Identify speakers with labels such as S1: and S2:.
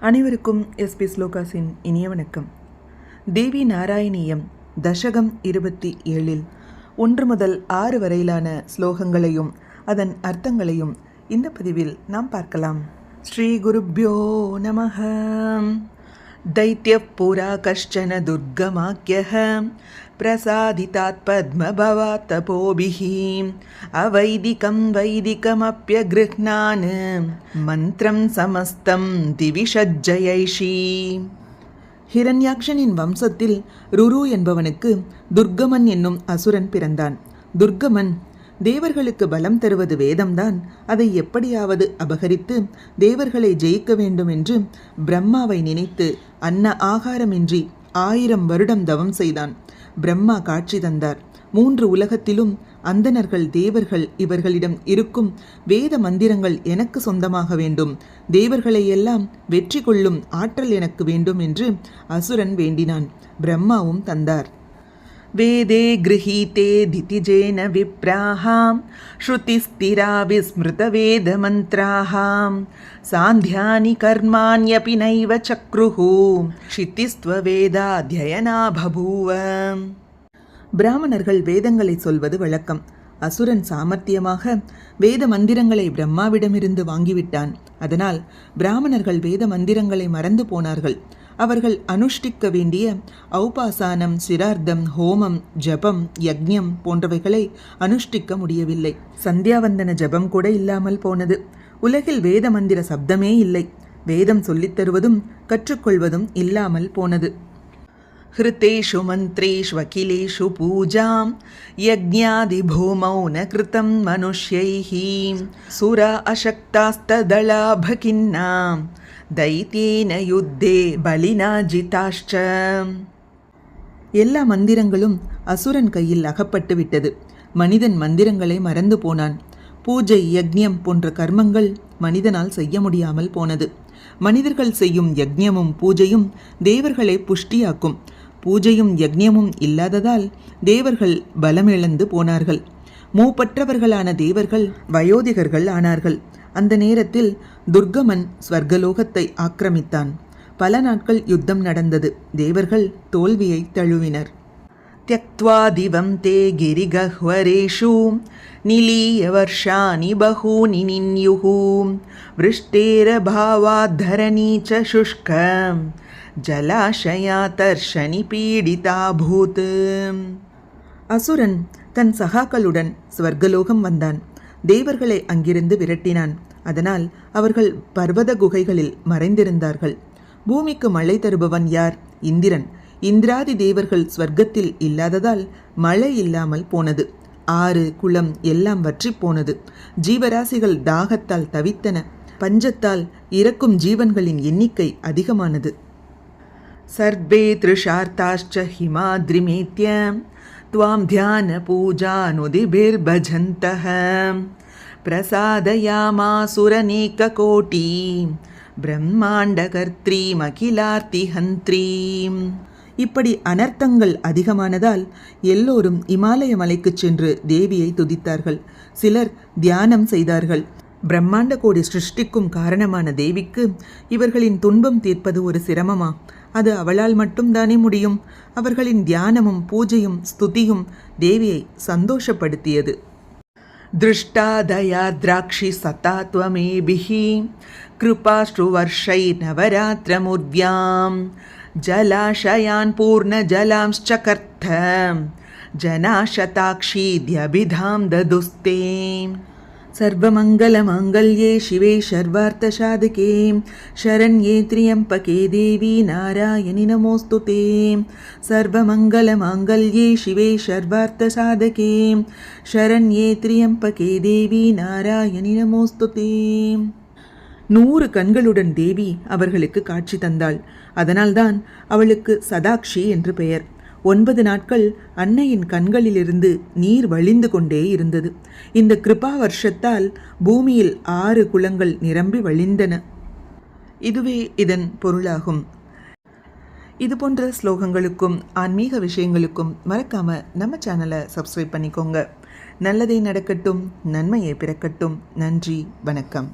S1: அனைவருக்கும் எஸ்பி ஸ்லோகாஸின் இனிய வணக்கம் தேவி நாராயணியம் தசகம் இருபத்தி ஏழில் ஒன்று முதல் ஆறு வரையிலான ஸ்லோகங்களையும் அதன் அர்த்தங்களையும் இந்த பதிவில் நாம் பார்க்கலாம் ஸ்ரீ குருப்யோ நமः दैत्यः पुरा कश्चन दुर्गमाख्यः प्रसादितात् पद्मभवात् तपोभिः अवैदिकं वैदिकमप्यगृह्णान् मन्त्रं समस्तं दिविषज्जयैषी ஹிரண்யாக்ஷனின் வம்சத்தில் ருரு என்பவனுக்கு துர்கமன் என்னும் அசுரன் பிறந்தான் துர்கமன் தேவர்களுக்கு பலம் தருவது வேதம்தான் அதை எப்படியாவது அபகரித்து தேவர்களை ஜெயிக்க வேண்டும் என்று பிரம்மாவை நினைத்து அன்ன ஆகாரமின்றி ஆயிரம் வருடம் தவம் செய்தான். பிரம்மா காட்சி தந்தார். மூன்று உலகத்திலும் அந்தணர்கள் தேவர்கள் இவர்களிடம் இருக்கும் வேத மந்திரங்கள் எனக்கு சொந்தமாக வேண்டும். தேவர்களை எல்லாம் வெற்றி கொள்ளும் ஆற்றல் எனக்கு வேண்டும் என்று அசுரன் வேண்டினான். பிரம்மாவும் தந்தார். वेदे गृहीते दितिजेन विप्राः श्रुतिस्थिरा विस्मृतवेदमन्त्राः सान्ध्यानि कर्माण्यपि नैव चक्रुः क्षितिस्त्ववेदाध्ययना बभूव பிராமணர்கள் வேதங்களை சொல்வது வழக்கம் அசுரன் சாமர்த்தியமாக வேத மந்திரங்களை பிரம்மாவிடமிருந்து வாங்கிவிட்டான் அதனால் பிராமணர்கள் வேத மந்திரங்களை மறந்து போனார்கள் அவர்கள் அனுஷ்டிக்க வேண்டிய ஔபாசானம் சிரார்த்தம் ஹோமம் ஜபம் யக்ஞம் போன்றவைகளை அனுஷ்டிக்க முடியவில்லை. சந்தியாவந்தன ஜபம் கூட இல்லாமல் போனது. உலகில் வேத மந்திர சப்தமே இல்லை. வேதம் சொல்லித்தருவதும் கற்றுக்கொள்வதும் இல்லாமல் போனது. ஹிருத்தேஷு மந்திரேஷு அகிலேஷு பூஜாம். யஜ்ஞாதிபூமௌ ந கிருதம் மனுஷ்யைஹீம் சுரா அசக்தாஸ்ததளாபகின்னாம் दैत्येन யுத்தே பலினா ஜிதாஷ்ச எல்லா மந்திரங்களும் அசுரன் கையில் அகப்பட்டு விட்டது மனிதன் மந்திரங்களை மறந்து போனான் பூஜை யக்ஞம் போன்ற கர்மங்கள் மனிதனால் செய்ய முடியாமல் போனது மனிதர்கள் செய்யும் யக்ஞமும் பூஜையும் தேவர்களை புஷ்டியாக்கும் பூஜையும் யக்ஞமும் இல்லாததால் தேவர்கள் பலமிழந்து போனார்கள் மூப்பற்றவர்களான தேவர்கள் வயோதிகர்கள் ஆனார்கள் அந்த நேரத்தில் துர்கமன் ஸ்வர்கலோகத்தை ஆக்கிரமித்தான் பல நாட்கள் யுத்தம் நடந்தது தேவர்கள் தோல்வியை தழுவினர் त्यक्त्वा दिवं ते गिरिगह्वरेषु निलीय वर्षाणि बहूनि निन्युः वृष्टेरभावाद्धरणी च शुष्क ஜலாஷயாதர்ஷனி பீடிதாபூத் அசுரன் தன் சகாக்களுடன் ஸ்வர்கலோகம் வந்தான். தேவர்களை அங்கிருந்து விரட்டினான். அதனால் அவர்கள் பர்வத குகைகளில் மறைந்திருந்தார்கள். பூமிக்கு மழை தருபவன் யார்? இந்திரன். இந்திராதி தேவர்கள் ஸ்வர்க்கத்தில் இல்லாததால் மழை இல்லாமல் போனது. ஆறு குளம் எல்லாம் வற்றி போனது. ஜீவராசிகள் தாகத்தால் தவித்தன. பஞ்சத்தால் இறக்கும் ஜீவன்களின் எண்ணிக்கை அதிகமானது. सर्वे तृषार्ताश्च हिमाद्रिमेत्य त्वां ध्यानपूजानुदिभिर्भजन्तः प्रसादयामासुरनेककोटी பிரம்மாண்டகர்த்ரீமகிலார்த்திஹந்த்ரீம் இப்படி அனர்த்தங்கள் அதிகமானதால் எல்லோரும் இமாலய மலைக்குச் சென்று தேவியை துதித்தார்கள் சிலர் தியானம் செய்தார்கள் பிரம்மாண்ட கோடி சிருஷ்டிக்கும் காரணமான தேவிக்கு இவர்களின் துன்பம் தீர்ப்பது ஒரு சிரமமா அது அவளால் மட்டும்தானே முடியும் அவர்களின் தியானமும் பூஜையும் ஸ்துதியும் தேவியை சந்தோஷப்படுத்தியது दृष्टा दया द्राक्षि सता त्वमेभिः कृपाश्रुवर्षैर्नवरात्रमुर्व्यां जलाशयान् पूर्णजलांश्चकर्थ जनाशताक्षीद्यभिधां ददुस्ते सर्वमङ्गलमाङ्गल्ये शिवे शर्वार्थसाधके शरण्ये त्र्यम्बके देवी नारायणि नमोऽस्तु ते सर्वमङ्गलमाङ्गल्ये शिवे शर्वार्थसाधके शरण्ये त्र्यम्बके देवी नारायणि नमोऽस्तु ते நூறு கண்களுடன் தேவி அவர்களுக்கு காட்சி தந்தாள் அதனால்தான் அவளுக்கு சதாக்ஷி என்று பெயர் ஒன்பது நாட்கள் அன்னையின் கண்களிலிருந்து நீர் வழிந்து கொண்டே இருந்தது. இந்த கிருபா வருஷத்தால் பூமியில் ஆறு குளங்கள் நிரம்பி வழிந்தன. இதுவே இதன் பொருளாகும். இது போன்ற ஸ்லோகங்களுக்கும் ஆன்மீக விஷயங்களுக்கும் மறக்காம நம்ம சேனலை சப்ஸ்கிரைப் பண்ணிக்கோங்க. நல்லதே நடக்கட்டும் நன்மையை பிறக்கட்டும். நன்றி வணக்கம்.